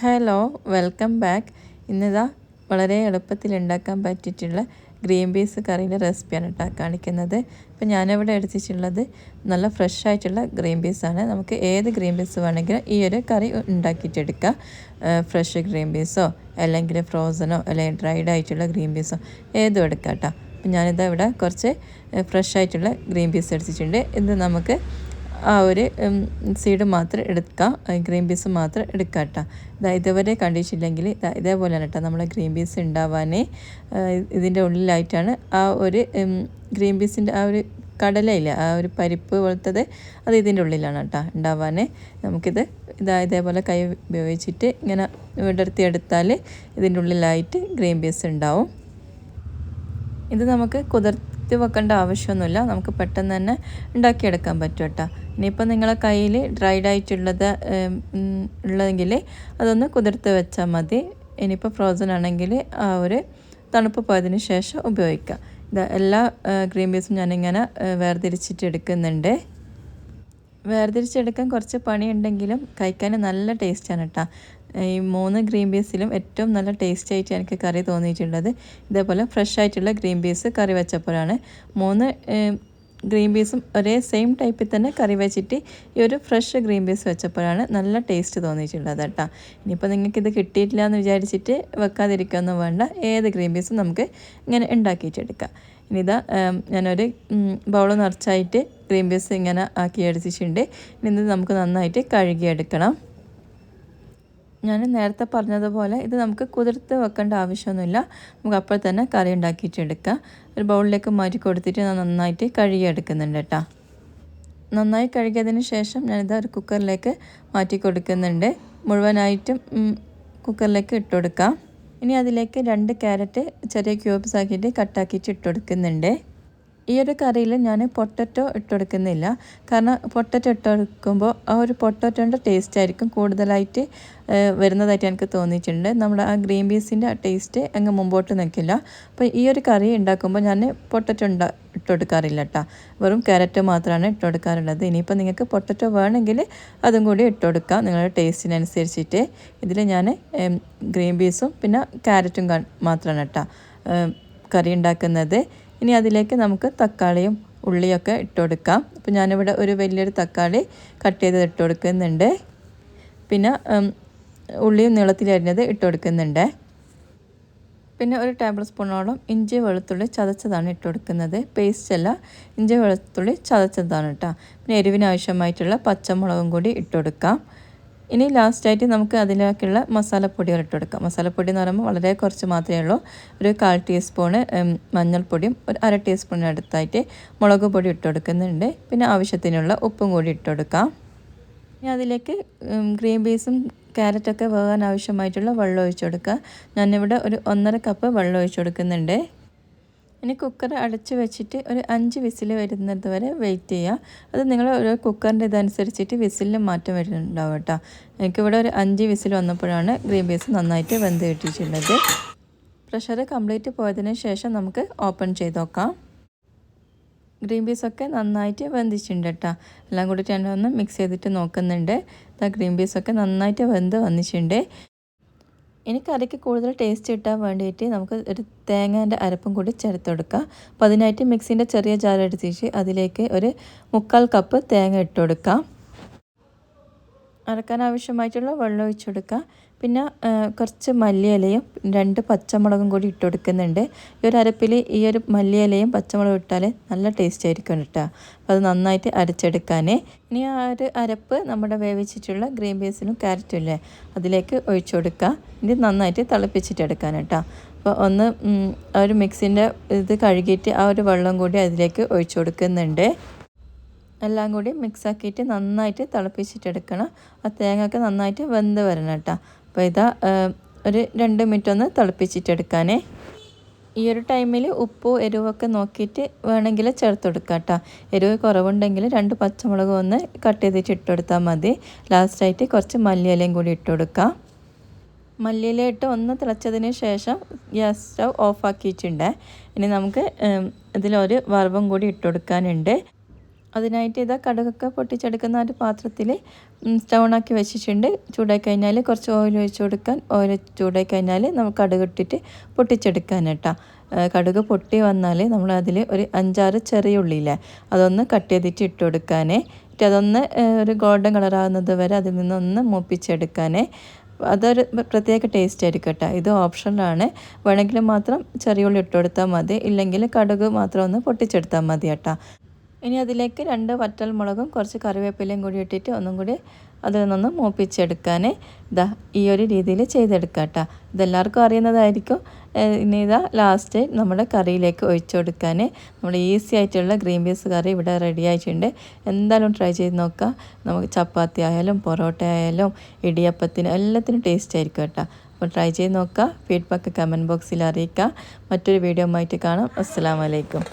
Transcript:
Hello welcome back ഇന്നിതാ വളരെ എളുപ്പത്തിൽ ഉണ്ടാക്കാൻ പറ്റിയിട്ടുള്ള ഗ്രീൻ പീസ് കറിയുടെ റെസിപ്പിയാണ് കേട്ടോ കാണിക്കുന്നത്. ഇപ്പം ഞാനിവിടെ എടുത്തിട്ടുള്ളത് നല്ല ഫ്രഷ് ആയിട്ടുള്ള ഗ്രീൻ പീസാണ് നമുക്ക് ഏത് ഗ്രീൻ പീസ് വേണമെങ്കിലും ഈ ഒരു കറി ഉണ്ടാക്കിയിട്ടെടുക്കാം. ഫ്രഷ് ഗ്രീൻ പീസോ അല്ലെങ്കിൽ ഫ്രോസനോ അല്ലെങ്കിൽ ഡ്രൈഡ് ആയിട്ടുള്ള ഗ്രീൻ പീസോ ഏതും എടുക്കാം കേട്ടോ അപ്പം ഞാനിതാ ഇവിടെ കുറച്ച് ഫ്രഷ് ആയിട്ടുള്ള ഗ്രീൻ പീസ് എടുത്തിട്ടുണ്ട്. ഇത് നമുക്ക് ആ ഒരു സീഡ് മാത്രം എടുക്കാം ഗ്രീൻ പീസ് മാത്രം എടുക്കാം കേട്ടോ ഇതാ ഇതുവരെ കണ്ടിട്ടില്ലെങ്കിൽ ഇതേപോലെയാണ് കേട്ടോ നമ്മളെ ഗ്രീൻ പീസ് ഉണ്ടാവാനേ ഇതിന്റെ ഉള്ളിലായിട്ടാണ് ആ ഒരു ഗ്രീൻ പീസിന്റെ ആ ഒരു കടലയില്ല ആ ഒരു പരിപ്പ് പോലത്തത് അത് ഇതിന്റെ ഉള്ളിലാണ് കേട്ടോ ഉണ്ടാവാൻ നമുക്കിത് ഇതാ ഇതേപോലെ കൈ ഉപയോഗിച്ചിട്ട് ഇങ്ങനെ വിടർത്തി എടുത്താൽ ഇതിന്റെ ഉള്ളിലായിട്ട് ഗ്രീൻ പീസ് ഉണ്ടാവും ഇത് നമുക്ക് കുതിർത്തി വെക്കേണ്ട ആവശ്യമൊന്നുമില്ല. നമുക്ക് പെട്ടെന്ന് തന്നെ ഉണ്ടാക്കിയെടുക്കാൻ പറ്റും കേട്ടോ ഇനിയിപ്പോൾ നിങ്ങളെ കയ്യിൽ ഡ്രൈഡ് ആയിട്ടുള്ളത് ഉള്ളതെങ്കിൽ അതൊന്ന് കുതിർത്ത് വെച്ചാൽ മതി. ഇനിയിപ്പോൾ ഫ്രോസൺ ആണെങ്കിൽ ആ ഒരു തണുപ്പ് പോയതിന് ശേഷം ഉപയോഗിക്കാം. ഇത് എല്ലാ ഗ്രീൻ പീസും ഞാനിങ്ങനെ വേർതിരിച്ചിട്ട് എടുക്കുന്നുണ്ട്. വേർതിരിച്ചെടുക്കാൻ കുറച്ച് പണിയുണ്ടെങ്കിലും കഴിക്കാൻ നല്ല ടേസ്റ്റാണ് കേട്ടോ ഈ മൂന്ന് ഗ്രീൻ പീസിലും ഏറ്റവും നല്ല ടേസ്റ്റ് ആയിട്ട് എനിക്ക് കറി തോന്നിയിട്ടുള്ളത് ഇതേപോലെ ഫ്രഷ് ആയിട്ടുള്ള ഗ്രീൻ പീസ് കറി വെച്ചപ്പോഴാണ്. മൂന്ന് ഗ്രീൻ പീസും ഒരേ സെയിം ടൈപ്പിൽ തന്നെ കറി വെച്ചിട്ട് ഈ ഒരു ഫ്രഷ് ഗ്രീൻ പീസ് വെച്ചപ്പോഴാണ് നല്ല ടേസ്റ്റ് തോന്നിയിട്ടുള്ളത് കേട്ടോ. ഇനിയിപ്പോൾ നിങ്ങൾക്ക് ഇത് കിട്ടിയിട്ടില്ല എന്ന് വിചാരിച്ചിട്ട് വെക്കാതിരിക്കുകയൊന്നും വേണ്ട. ഏത് ഗ്രീൻ പീസും നമുക്ക് ഇങ്ങനെ ഉണ്ടാക്കിയിട്ടെടുക്കാം. ഇനിതാ ഞാനൊരു ബൗൾ നിറച്ചായിട്ട് ഗ്രീൻ പീസ് ഇങ്ങനെ ആക്കി എടുത്തിട്ടുണ്ട് ഇനി ഇത് നമുക്ക് നന്നായിട്ട് കഴുകിയെടുക്കണം. ഞാൻ നേരത്തെ പറഞ്ഞതുപോലെ ഇത് നമുക്ക് കുതിർത്ത് വെക്കേണ്ട ആവശ്യമൊന്നുമില്ല. നമുക്ക് അപ്പോൾ തന്നെ കറി ഉണ്ടാക്കിയിട്ടെടുക്കാം. ഒരു ബൗളിലേക്ക് മാറ്റി കൊടുത്തിട്ട് ഞാൻ നന്നായിട്ട് കഴുകിയെടുക്കുന്നുണ്ട് കേട്ടോ. നന്നായി കഴുകിയതിന് ശേഷം ഞാനിത് ഒരു കുക്കറിലേക്ക് മാറ്റി കൊടുക്കുന്നുണ്ട്. മുഴുവനായിട്ടും കുക്കറിലേക്ക് ഇട്ടുകൊടുക്കാം ഇനി അതിലേക്ക് രണ്ട് ക്യാരറ്റ് ചെറിയ ക്യൂബ്സ് ആക്കിയിട്ട് കട്ടാക്കിയിട്ട് ഇട്ട് കൊടുക്കുന്നുണ്ട്. ഈ ഒരു കറിയിൽ ഞാൻ പൊട്ടറ്റോ ഇട്ടുകൊടുക്കുന്നില്ല കാരണം പൊട്ടറ്റോ ഇട്ടുകൊടുക്കുമ്പോൾ ആ ഒരു പൊട്ടറ്റോന്റെ ടേസ്റ്റ് ആയിരിക്കും കൂടുതലായിട്ട് വരുന്നതായിട്ട് എനിക്ക് തോന്നിയിട്ടുണ്ട്. നമ്മുടെ ആ ഗ്രീൻ പീസിന്റെ ആ ടേസ്റ്റ് അങ്ങ് മുമ്പോട്ട് നിൽക്കില്ല. അപ്പോൾ ഈ ഒരു കറി ഉണ്ടാക്കുമ്പോൾ ഞാൻ പൊട്ടറ്റോ ഉണ്ടാ ഇട്ടുകൊടുക്കാറില്ല കേട്ടോ. വെറും ക്യാരറ്റ് മാത്രമാണ് ഇട്ടുകൊടുക്കാറുള്ളത് ഇനിയിപ്പോൾ നിങ്ങൾക്ക് പൊട്ടറ്റോ വേണമെങ്കിൽ അതും കൂടി ഇട്ടുകൊടുക്കാം നിങ്ങളുടെ ടേസ്റ്റിനനുസരിച്ചിട്ട്. ഇതിൽ ഞാൻ ഗ്രീൻ പീസും പിന്നെ ക്യാരറ്റും മാത്രമാണ് കേട്ടോ കറി ഉണ്ടാക്കുന്നത്. ഇനി അതിലേക്ക് നമുക്ക് തക്കാളിയും ഉള്ളിയൊക്കെ ഇട്ട് കൊടുക്കാം അപ്പോൾ ഞാനിവിടെ ഒരു വലിയൊരു തക്കാളി കട്ട് ചെയ്ത് ഇട്ട് കൊടുക്കുന്നുണ്ട് പിന്നെ ഉള്ളിയും നീളത്തിലരിഞ്ഞത് ഇട്ട് കൊടുക്കുന്നുണ്ട് പിന്നെ ഒരു ടേബിൾ സ്പൂണോളം ഇഞ്ചി വെളുത്തുള്ളി ചതച്ചതാണ് ഇട്ട് കൊടുക്കുന്നത് പേസ്റ്റ് അല്ല ഇഞ്ചി വെളുത്തുള്ളി ചതച്ചതാണ് കേട്ടോ. പിന്നെ എരിവിനാവശ്യമായിട്ടുള്ള പച്ചമുളകും കൂടി ഇട്ട് കൊടുക്കാം ഇനി ലാസ്റ്റായിട്ട് നമുക്ക് അതിലേക്കുള്ള മസാലപ്പൊടി ഇട്ട് കൊടുക്കാം. മസാലപ്പൊടി എന്ന് പറയുമ്പോൾ വളരെ കുറച്ച് മാത്രമേ ഉള്ളൂ. ഒരു കാൽ ടീസ്പൂണ് മഞ്ഞൾപ്പൊടിയും ഒരു അര ടീസ്പൂണിന് അടുത്തായിട്ട് മുളക് പൊടി ഇട്ട് കൊടുക്കുന്നുണ്ട്. പിന്നെ ആവശ്യത്തിനുള്ള ഉപ്പും കൂടി ഇട്ട് കൊടുക്കാം. ഇനി അതിലേക്ക് ഗ്രീൻ പീസും ക്യാരറ്റൊക്കെ വേകാൻ ആവശ്യമായിട്ടുള്ള വെള്ളം ഒഴിച്ചു കൊടുക്കുക. ഞാനിവിടെ ഒരു ഒന്നര കപ്പ് വെള്ളം ഒഴിച്ചു കൊടുക്കുന്നുണ്ട്. ഇനി കുക്കർ അടച്ചു വെച്ചിട്ട് ഒരു അഞ്ച് വിസിൽ വരുന്നത് വരെ വെയിറ്റ് ചെയ്യുക അത് നിങ്ങൾ ഒരു കുക്കറിന്റെ ഇതനുസരിച്ചിട്ട് വിസിലിന് മാറ്റം വരുന്നുണ്ടാവും കേട്ടോ. എനിക്കിവിടെ ഒരു അഞ്ച് വിസിൽ വന്നപ്പോഴാണ് ഗ്രീൻ പീസ് നന്നായിട്ട് വെന്ത് കിട്ടിയിട്ടുള്ളത്. പ്രഷർ കംപ്ലീറ്റ് പോയതിന് ശേഷം നമുക്ക് ഓപ്പൺ ചെയ്ത് നോക്കാം. ഗ്രീൻ പീസൊക്കെ നന്നായിട്ട് വെന്തിച്ചിട്ടുണ്ട് കേട്ടോ. എല്ലാം കൂടി ഒന്ന് മിക്സ് ചെയ്തിട്ട് നോക്കുന്നുണ്ട്. ഗ്രീൻ പീസൊക്കെ നന്നായിട്ട് വെന്ത് വന്നിട്ടുണ്ട്. ഇനി കറിക്ക് കൂടുതൽ ടേസ്റ്റ് കിട്ടാൻ വേണ്ടിയിട്ട് നമുക്ക് ഒരു തേങ്ങേന്റെ അരപ്പും കൂടി ചേർത്ത് കൊടുക്കാം. അപ്പോൾ അതിനായിട്ട് മിക്സിന്റെ ചെറിയ ജാർ എടുത്തിട്ട് അതിലേക്ക് ഒരു മുക്കാൽ കപ്പ് തേങ്ങ ഇട്ട് കൊടുക്കാം. അരക്കാൻ ആവശ്യമായിട്ടുള്ള വെള്ളം ഒഴിച്ചു കൊടുക്കുക പിന്നെ കുറച്ച് മല്ലിയിലയും രണ്ട് പച്ചമുളകും കൂടി ഇട്ട് കൊടുക്കുന്നുണ്ട്. ഈ ഒരു അരപ്പിൽ ഈ ഒരു മല്ലിയിലയും പച്ചമുളകും ഇട്ടാൽ നല്ല ടേസ്റ്റ് ആയിരിക്കും കേട്ടോ. അപ്പോൾ അത് നന്നായിട്ട് അരച്ചെടുക്കാനേ. ഇനി ആ ഒരു അരപ്പ് നമ്മുടെ വേവിച്ചിട്ടുള്ള ഗ്രീൻ പീസിനും ക്യാരറ്റും ഇല്ലേ അതിലേക്ക് ഒഴിച്ചു കൊടുക്കുക ഇത് നന്നായിട്ട് തിളപ്പിച്ചിട്ടെടുക്കാൻ കേട്ടോ. അപ്പോൾ ഒന്ന് ആ ഒരു മിക്സിന്റെ ഇത് കഴുകിയിട്ട് ആ ഒരു വെള്ളം കൂടി അതിലേക്ക് ഒഴിച്ചു കൊടുക്കുന്നുണ്ട്. എല്ലാം കൂടി മിക്സാക്കിയിട്ട് നന്നായിട്ട് തിളപ്പിച്ചിട്ടെടുക്കണം ആ തേങ്ങയൊക്കെ നന്നായിട്ട് വെന്ത് വരണം കേട്ടോ. അപ്പോൾ ഇതാ ഒരു രണ്ട് മിനിറ്റ് ഒന്ന് തിളപ്പിച്ചിട്ടെടുക്കാനേ ഈ ഒരു ടൈമിൽ ഉപ്പും എരിവൊക്കെ നോക്കിയിട്ട് വേണമെങ്കിൽ ചേർത്ത് കൊടുക്കുക കേട്ടോ. എരിവ് കുറവുണ്ടെങ്കിൽ രണ്ട് പച്ചമുളക് ഒന്ന് കട്ട് ചെയ്തിട്ട് ഇട്ട് കൊടുത്താൽ മതി. ലാസ്റ്റായിട്ട് കുറച്ച് മല്ലിയിലയും കൂടി ഇട്ട് കൊടുക്കാം. മല്ലിയില ഇട്ട് ഒന്ന് തിളച്ചതിന് ശേഷം ഗ്യാസ് സ്റ്റവ് ഓഫാക്കിയിട്ടുണ്ട് ഇനി നമുക്ക് ഇതിലൊരു വറവും കൂടി ഇട്ട് കൊടുക്കാനുണ്ട്. അതിനായിട്ട് ഇതാ കടുകൊക്കെ പൊട്ടിച്ചെടുക്കുന്ന ഒരു പാത്രത്തിൽ സ്റ്റൗണാക്കി വെച്ചിട്ടുണ്ട്. ചൂടായി കഴിഞ്ഞാൽ കുറച്ച് ഓയിൽ ഒഴിച്ച് കൊടുക്കാൻ ഓയിൽ ചൂടായി കഴിഞ്ഞാൽ നമുക്ക് കടുക് ഇട്ടിട്ട് പൊട്ടിച്ചെടുക്കാൻ കേട്ടോ കടുക് പൊട്ടി വന്നാൽ നമ്മൾ അതിൽ ഒരു അഞ്ചാറ് ചെറിയ ഉള്ളിയില്ലേ അതൊന്ന് കട്ട് ചെയ്തിട്ട് ഇട്ട് കൊടുക്കാനേ. എന്നിട്ട് അതൊന്ന് ഒരു ഗോൾഡൻ കളറാകുന്നത് വരെ അതിൽ നിന്നൊന്ന് മൂപ്പിച്ചെടുക്കാനേ. അതൊരു പ്രത്യേക ടേസ്റ്റ് ആയിരിക്കും കേട്ടോ ഇത് ഓപ്ഷനിലാണ് വേണമെങ്കിൽ മാത്രം ചെറിയ ഉള്ളി ഇട്ട് കൊടുത്താൽ മതി. ഇല്ലെങ്കിൽ കടുക് മാത്രം ഒന്ന് പൊട്ടിച്ചെടുത്താൽ മതി കേട്ടോ ഇനി അതിലേക്ക് രണ്ട് വറ്റൽ മുളകും കുറച്ച് കറിവേപ്പിലയും കൂടി ഇട്ടിട്ട് ഒന്നും കൂടി അതിൽ നിന്നൊന്ന് മൂപ്പിച്ചെടുക്കാൻ ഇതാ ഈ ഒരു രീതിയിൽ ചെയ്തെടുക്കുക കേട്ടോ ഇതെല്ലാവർക്കും അറിയുന്നതായിരിക്കും. ഇനി ഇതാ ലാസ്റ്റ് നമ്മുടെ കറിയിലേക്ക് ഒഴിച്ചു കൊടുക്കാൻ നമ്മൾ ഈസി ആയിട്ടുള്ള ഗ്രീൻ പീസ് കറി ഇവിടെ റെഡി ആയിട്ടുണ്ട്. എന്തായാലും ട്രൈ ചെയ്ത് നോക്കുക നമുക്ക് ചപ്പാത്തി ആയാലും പൊറോട്ട ആയാലും ഇടിയപ്പത്തിന് എല്ലാത്തിനും ടേസ്റ്റ് ആയിരിക്കും കേട്ടോ. അപ്പോൾ ട്രൈ ചെയ്ത് നോക്കുക ഫീഡ്ബാക്ക് കമന്റ് ബോക്സിൽ അറിയിക്കുക മറ്റൊരു വീഡിയോ ആയിട്ട് കാണാം. അസ്സാം വലൈക്കും